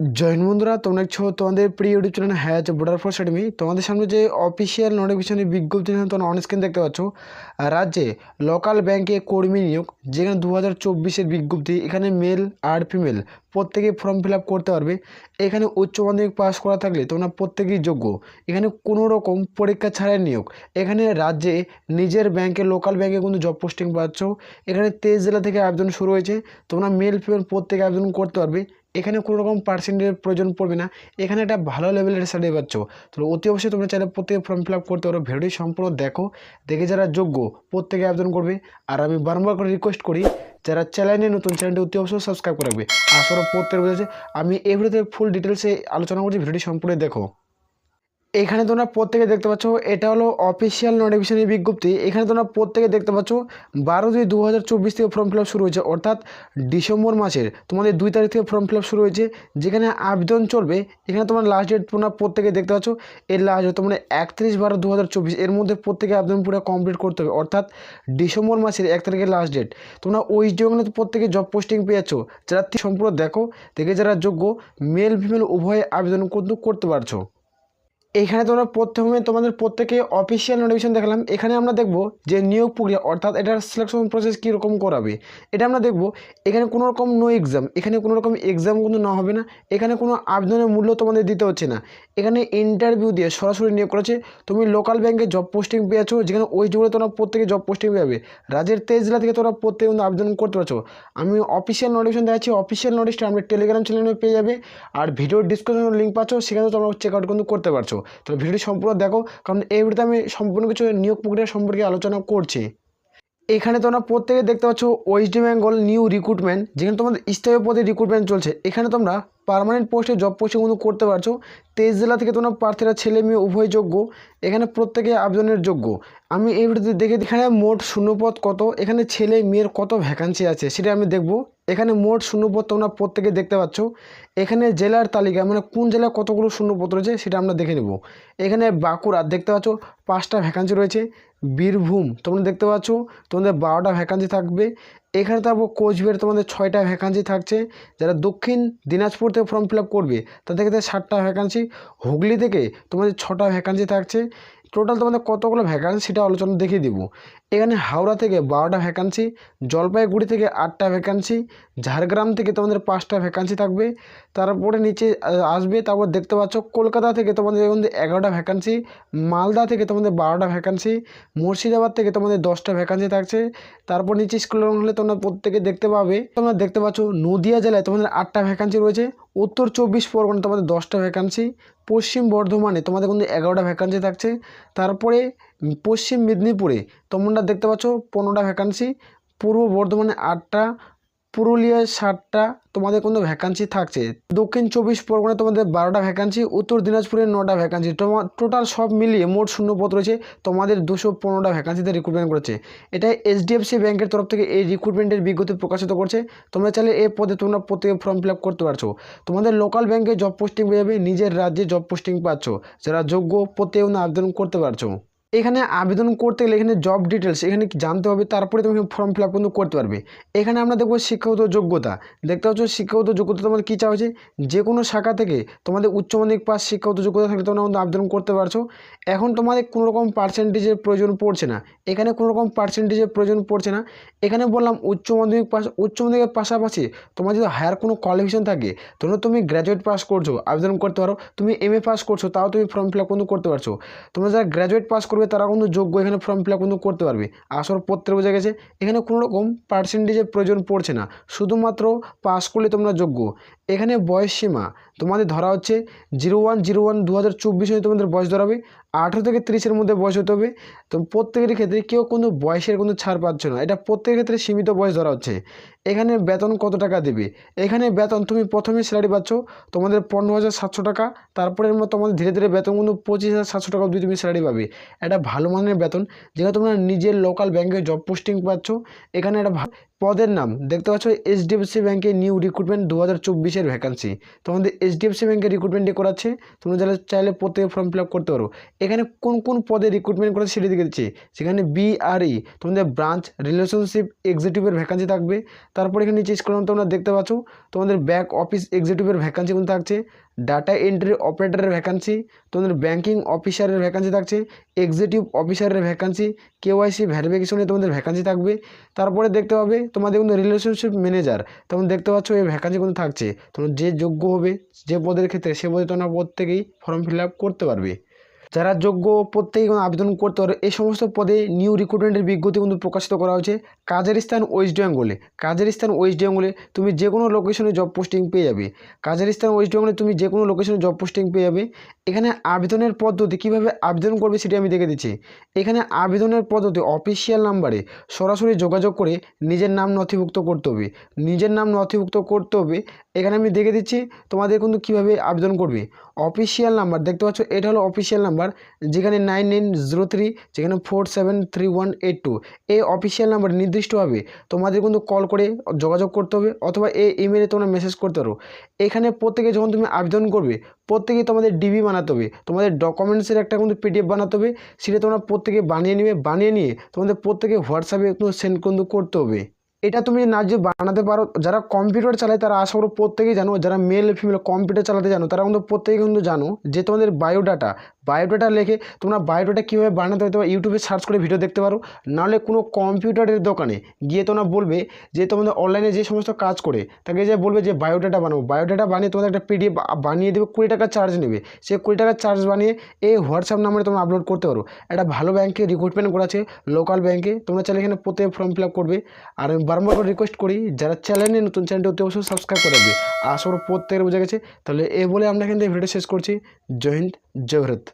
Join বন্ধুরা, তোমরা দেখছ, তোমাদের প্রিয় ইউটিউব চ্যানেল হ্যাঁ বর্ডার ফোর্স একাডেমি তোমাদের সামনে যে অফিসিয়াল নোটিফিকেশনের বিজ্ঞপ্তি তোমরা অন স্ক্রিন দেখতে পাচ্ছ। রাজ্যে লোকাল ব্যাংকে কর্মী নিয়োগ, যেখানে দু হাজার বিজ্ঞপ্তি, এখানে মেল আর ফিমেল প্রত্যেকেই ফর্ম ফিল করতে পারবে। এখানে উচ্চ মাধ্যমিক পাস করা থাকলে তোমরা প্রত্যেকেই যোগ্য। এখানে কোনো রকম পরীক্ষা ছাড়াই নিয়োগ। এখানে রাজ্যে নিজের ব্যাংকে লোকাল ব্যাংকে কিন্তু জব পোস্টিং পাচ্ছ। এখানে তেইশ জেলা থেকে আবেদন শুরু হয়েছে। তোমরা মেল ফিমেল প্রত্যেকে আবেদন করতে পারবে। এখানে কোনো রকম পার্সেন্টের প্রয়োজন পড়বে না। এখানে একটা ভালো লেভেলের স্যালারি পাচ্ছ। তো অতি অবশ্যই তোমরা চাইলে প্রত্যেকে ফর্ম ফিল আপ করতে পারো। ভিডিওটি সম্পূর্ণ দেখো। দেখে যারা যোগ্য, প্রত্যেকে আবেদন করবে। আর আমি বারবার করে রিকোয়েস্ট করি, যারা চ্যানেলে নতুন চ্যানেলটি অতি অবশ্যই সাবস্ক্রাইব করে রাখবে। আসলে প্রত্যেক বোঝাচ্ছে আমি এই ভিডিওতে ফুল ডিটেলসে আলোচনা করছি। ভিডিওটি সম্পূর্ণ দেখো। এখানে তোমরা প্রত্যেকে দেখতে পাচ্ছ, এটা হলো অফিসিয়াল নোটিফিকেশনের বিজ্ঞপ্তি। এখানে তোমরা প্রত্যেকে দেখতে পাচ্ছ, বারো দুই দু হাজার থেকে ফর্ম ফিল শুরু হয়েছে, অর্থাৎ ডিসেম্বর মাসের। তোমাদের দুই তারিখ থেকে ফর্ম ফিল শুরু হয়েছে, যেখানে আবেদন চলবে, এখানে তোমার লাস্ট ডেট তোমরা প্রত্যেকে দেখতে পাচ্ছ, এর লাস্ট ডেট তোমরা একত্রিশ বারো দু এর মধ্যে প্রত্যেকে আবেদন পুরো কমপ্লিট করতে হবে, অর্থাৎ ডিসেম্বর মাসের এক তারিখের লাস্ট ডেট তোমরা ওয়েস্ট বেঙ্গলে প্রত্যেকে জব পোস্টিং পেয়েছ যারা সম্পূর্ণ দেখো, দেখে যারা যোগ্য মেল ফিমেল উভয়ে আবেদন কিন্তু করতে পারছ। এখানে তোমরা প্রথমে তোমাদের প্রত্যেকে অফিসিয়াল নোটিফিকেশন দেখালাম। এখানে আমরা দেখব যে নিয়োগ প্রক্রিয়া, অর্থাৎ এটার সিলেকশন প্রসেস কীরকম করাবে। এটা আমরা দেখব, এখানে কোনো রকম নো এক্সাম এখানে কোনো রকম এক্সাম কিন্তু না হবে না। এখানে কোনো আবেদনের মূল্য তোমাদের দিতে হচ্ছে না। এখানে ইন্টারভিউ দিয়ে সরাসরি নিয়োগ করেছে তুমি লোকাল ব্যাংকে জব পোস্টিং পেয়েছ যেখানে ওই জুড়ে তোমরা প্রত্যেকে জব পোস্টিং পাবে। রাজ্যের তেইশ জেলা থেকে তোমরা প্রত্যেকে কিন্তু আবেদন করতে পারছ। আমি অফিসিয়াল নোটিফিকেশন দেখাচ্ছি অফিসিয়াল নোটিশটা আমরা টেলিগ্রাম চ্যানেলে পেয়ে যাবে। আর ভিডিওর ডিসক্রিপশনের লিঙ্ক পাচ্ছ, সেখানে তোমরা চেক আউট কিন্তু করতে পারছ। তো ভিডিওটি সম্পূর্ণ দেখো, কারণ এই ভিডিওতে আমি সম্পূর্ণ কিছু নিয়োগ প্রক্রিয়া সম্পর্কে আলোচনা করছি। এখানে তোমরা প্রত্যেকে দেখতে পাচ্ছ ওয়েস্ট বেঙ্গল নিউ রিক্রুটমেন্ট যেখানে তোমাদের স্থায়ী পদে রিক্রুটমেন্ট চলছে। এখানে তোমরা পার্মানেন্ট পোস্টে জব পোস্টিং কিন্তু করতে পারছ। তেইশ জেলা থেকে তোমরা প্রার্থীরা ছেলে মেয়ে উভয় যোগ্য। এখানে প্রত্যেকে আবেদনের যোগ্য। আমি এই ভিডিওতে দেখে এখানে মোট শূন্যপদ কত? এখানে ছেলে মেয়ের কত ভ্যাকান্সি আছে? সেটা আমি দেখব। এখানে মোট শূন্যপদ তোমরা প্রত্যেকে দেখতে পাচ্ছ। এখানে জেলার তালিকা মানে কোন জেলায় কতগুলো শূন্যপদ রয়েছে সেটা আমরা দেখে নেব। এখানে বাঁকুড়া দেখতে পাচ্ছ, পাঁচটা ভ্যাকান্সি রয়েছে। বীরভূম, তোমরা দেখতে পাচ্ছ, তোমাদের বারোটা ভ্যাকান্সি থাকবে। এখানে তারপর কোচবিহার তোমাদের ছয়টা ভ্যাকান্সি থাকছে। যারা দক্ষিণ দিনাজপুর থেকে ফর্ম ফিল করবে, তাদের ক্ষেত্রে ষাটটা ভ্যাকান্সি হুগলি থেকে তোমাদের ছটা ভ্যাকান্সি থাকছে। টোটাল তোমাদের কতগুলো ভ্যাকান্সি সেটা আলোচনা দেখিয়ে দিব। এখানে হাওড়া থেকে বারোটা ভ্যাকান্সি জলপাইগুড়ি থেকে আটটা ভ্যাকান্সি ঝাড়গ্রাম থেকে তোমাদের পাঁচটা ভ্যাকান্সি থাকবে। তারপরে নিচে আসবে, তারপর দেখতে পাচ্ছ কলকাতা থেকে তোমাদের এখন এগারোটা ভ্যাকান্সি মালদা থেকে তোমাদের বারোটা ভ্যাকান্সি মুর্শিদাবাদ থেকে তোমাদের দশটা ভ্যাকান্সি থাকছে। তারপর নিচে স্কুল হলে তোমরা প্রত্যেকে দেখতে পাবে, তোমরা দেখতে পাচ্ছ নদিয়া জেলায় তোমাদের আটটা ভ্যাকান্সি রয়েছে। উত্তর চব্বিশ পরগনা তোমাদের দশটা ভ্যাকান্সি পশ্চিম বর্ধমানে তোমাদের কিন্তু এগারোটা ভ্যাকান্সি থাকছে। তারপরে পশ্চিম মেদিনীপুরে তোমরা দেখতে পাচ্ছ পনেরোটা ভ্যাকান্সি পূর্ব বর্ধমানে আটটা পুরুলিয়ায় ষাটটা তোমাদের কোনো ভ্যাকান্সি থাকছে? দক্ষিণ চব্বিশ পরগনায় তোমাদের বারোটা ভ্যাকান্সি উত্তর দিনাজপুরে নটা ভ্যাকান্সি টোটাল সব মিলিয়ে মোট শূন্যপদ রয়েছে। তোমাদের দুশো পনেরোটা ভ্যাকান্সিতে রিক্রুটমেন্ট করেছে। এটা এইচডিএফসি ব্যাংকের তরফ থেকে এই রিক্রুটমেন্টের বিজ্ঞপ্তি প্রকাশিত করছে। তোমরা চাইলে এই পদে তোমরা প্রত্যেকে ফর্ম ফিল করতে পারছ। তোমাদের লোকাল ব্যাংকে জব পোস্টিং পেয়ে যাবে, নিজের রাজ্যে জব পোস্টিং পাচ্ছ। যারা যোগ্য, প্রত্যেকে আবেদন করতে পারছ। এখানে আবেদন করতে গেলে এখানে জব ডিটেলস এখানে জানতে হবে, তারপরে তুমি ফর্ম ফিল আপ কিন্তু করতে পারবে। এখানে আমরা দেখব শিক্ষাগত যোগ্যতা। দেখতে পাচ্ছ শিক্ষাগত যোগ্যতা তোমাদের কী চাওয়া হয়েছে? যে কোনো শাখা থেকে তোমাদের উচ্চ মাধ্যমিক পাস শিক্ষাগত যোগ্যতা থাকলে তোমরা কিন্তু আবেদন করতে পারছ। এখন তোমাদের কোনো রকম পার্সেন্টেজের প্রয়োজন পড়ছে না। এখানে কোনো রকম পার্সেন্টেজের প্রয়োজন পড়ছে না। এখানে বললাম উচ্চ মাধ্যমিক পাস উচ্চ মাধ্যমিকের পাশাপাশি তোমার যদি হায়ার কোনো কোয়ালিফিকেশন থাকে তোমরা তুমি গ্র্যাজুয়েট পাস করছ, আবেদন করতে পারো। তুমি এম এ পাস করছ, তাও তুমি ফর্ম ফিল আপ কিন্তু করতে পারছ। তোমরা যারা গ্র্যাজুয়েট পাস করবে তারা কিন্তু যোগ্য, এখানে ফর্ম ফিল কিন্তু করতে পারবে। আসর পত্রে বোঝা গেছে, এখানে কোনো রকম পার্সেন্টেজের প্রয়োজন পড়ছে না। শুধুমাত্র পাস করলে তোমরা যোগ্য। এখানে বয়স সীমা তোমাদের ধরা হচ্ছে জিরো ওয়ান জিরো ওয়ান দু হাজার চব্বিশে তোমাদের বয়স ধরাবে আঠেরো থেকে তিরিশের মধ্যে বয়স হতে হবে। তো প্রত্যেকের ক্ষেত্রে কেউ কোনো বয়সের কোনো ছাড় পাচ্ছ না। এটা প্রত্যেকের ক্ষেত্রে সীমিত বয়স ধরা হচ্ছে। এখানে বেতন কত টাকা দেবে? এখানে বেতন তুমি প্রথমে স্যালারি পাচ্ছ তোমাদের পনেরো হাজার সাতশো টাকা। তারপরে তোমাদের ধীরে ধীরে বেতন কিন্তু পঁচিশ হাজার সাতশো টাকা অবধি তুমি স্যালারি পাবে। এটা ভালো মানের বেতন। যেখানে তোমরা নিজের লোকাল ব্যাংকে জব পোস্টিং পাচ্ছ। এখানে একটা পদের নাম, দেখতে পাচ্ছ এইচডিএফসি ব্যাঙ্কে নিউ রিক্রুটমেন্ট দু হাজার চব্বিশের ভ্যাকান্সি তোমাদের এইচডিএফসি ব্যাঙ্কে রিক্রুটমেন্টটি করাচ্ছে, তোমরা যারা চাইলে প্রত্যেকে ফর্ম ফিল করতে পারো। এখানে কোন কোন পদে রিক্রুটমেন্ট করাচ্ছে সেটি দেখে দিচ্ছি। সেখানে বিআরই তোমাদের ব্রাঞ্চ রিলেশনশিপ এক্সিকিউটিভের ভ্যাকান্সি থাকবে। তারপর এখানে নিচে স্ক্রল তোমরা দেখতে পাচ্ছ, তোমাদের ব্যাক অফিস এক্সিকিউটিভের ভ্যাকান্সি কিন্তু থাকছে। ডাটা এন্ট্রি অপারেটরের ভ্যাকান্সি তোমাদের ব্যাঙ্কিং অফিসারের ভ্যাকান্সি থাকছে এক্সিকিউটিভ অফিসারের ভ্যাকান্সি কেওয়াইসি ভ্যারিফিকেশনে তোমাদের ভ্যাকান্সি থাকবে। তারপরে দেখতে পাবে তোমাদের কিন্তু রিলেশনশিপ ম্যানেজার তখন দেখতে পাচ্ছ এই ভ্যাকান্সি কিন্তু থাকছে। তোমরা যে যোগ্য হবে, যে পদের ক্ষেত্রে সে পদে তোমরা প্রত্যেকেই ফর্ম ফিল করতে পারবে। যারা যোগ্য প্রত্যেকেই কিন্তু আবেদন করতে পারে, এই সমস্ত পদে নিউ রিক্রুটমেন্টের বিজ্ঞপ্তি কিন্তু প্রকাশিত করা হয়েছে। কাজের স্থান ওয়েস্ট বেঙ্গলে কাজের স্থান ওয়েস্ট বেঙ্গলে তুমি যে কোনো লোকেশনে জব পোস্টিং পেয়ে যাবে। কাজের স্থান ওয়েস্ট বেঙ্গলে তুমি যে কোনো লোকেশনে জব পোস্টিং পেয়ে যাবে। এখানে আবেদনের পদ্ধতি কীভাবে আবেদন করবে সেটি আমি দেখে দিচ্ছি। এখানে আবেদনের পদ্ধতি অফিসিয়াল নাম্বারে সরাসরি যোগাযোগ করে নিজের নাম নথিভুক্ত করতে হবে। নিজের নাম নথিভুক্ত করতে হবে। এখানে আমি দেখে দিচ্ছি তোমাদের কিন্তু কীভাবে আবেদন করবে। অফিসিয়াল নাম্বার দেখতে পাচ্ছ, এটা হলো অফিসিয়াল নাম্বার যেখানে নাইন নাইন জিরো থ্রি, যেখানে four seven three one eight two. এই অফিসিয়াল নাম্বার নির্দিষ্টভাবে তোমাদের কিন্তু কল করে যোগাযোগ করতে হবে অথবা এই ইমেলে তোমরা মেসেজ করতে পারো। এখানে প্রত্যেকে যখন তুমি আবেদন করবে, প্রত্যেকেই তোমাদের ডিবি বানাতে হবে। তোমাদের ডকুমেন্টসের একটা কিন্তু পিডিএফ বানাতে হবে, সেটা তোমরা প্রত্যেকে বানিয়ে নিবে, বানিয়ে নিয়ে তোমাদের প্রত্যেকে হোয়াটসঅ্যাপে কিন্তু সেন্ড কিন্তু করতে হবে। এটা তুমি না যে বানাতে পারো, যারা কম্পিউটার চালায় তারা আশা করো প্রত্যেকেই জানো, যারা মেল ফিমেল কম্পিউটার চালাতে জানো, তারা কিন্তু প্রত্যেকে কিন্তু জানো যে তোমাদের বায়োডাটা বায়োডাটা লেখে তোমরা বায়োডাটা কীভাবে বানাতে হয় তোমরা ইউটিউবে সার্চ করে ভিডিও দেখতে পারো। নাহলে কোনো কম্পিউটারের দোকানে গিয়ে তোমরা বলবে যে তোমাদের অনলাইনে যে সমস্ত কাজ করে, তাকে যে বলবে যে বায়োডাটা বানাবো বায়োডাটা বানিয়ে তোমাদের একটা পিডিএফ বানিয়ে দেবে, কুড়ি টাকা চার্জ নেবে। সে কুড়ি টাকা চার্জ বানিয়ে এই হোয়াটসঅ্যাপ নাম্বারে তোমরা আপলোড করতে পারো। একটা ভালো ব্যাংকে রিক্রুটমেন্ট করাছে লোকাল ব্যাংকে তোমরা চাইলে এখানে প্রত্যেকে ফর্ম ফিল আপ করবে। আর আমি বারবার করে রিকোয়েস্ট করি, যারা চ্যানেলে নতুন চ্যানেলটি অতি অবশ্যই সাবস্ক্রাইব করে রাখবে। আশা করি প্রত্যেকের বোঝা গেছে। তাহলে এ বলে আমরা এখান থেকে ভিডিও শেষ করছি। জয় হিন্দ, জয় ভারত।